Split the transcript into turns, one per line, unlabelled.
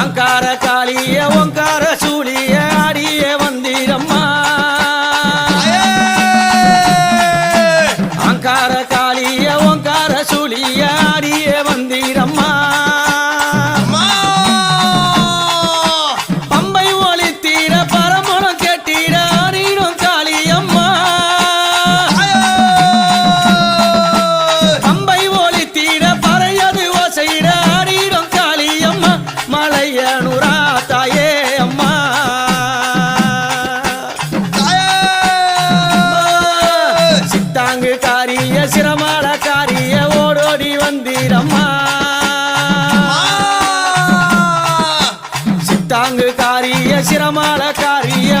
அங்கார காளிய ஓங்கார சூழிய ஆடிய வந்திரம்மா. அங்கார காளிய காங்கு காரிய சிரமால காரிய ஓடோடி வந்தீரம்மா. சித்தாங்கு காரிய சிரமால காரிய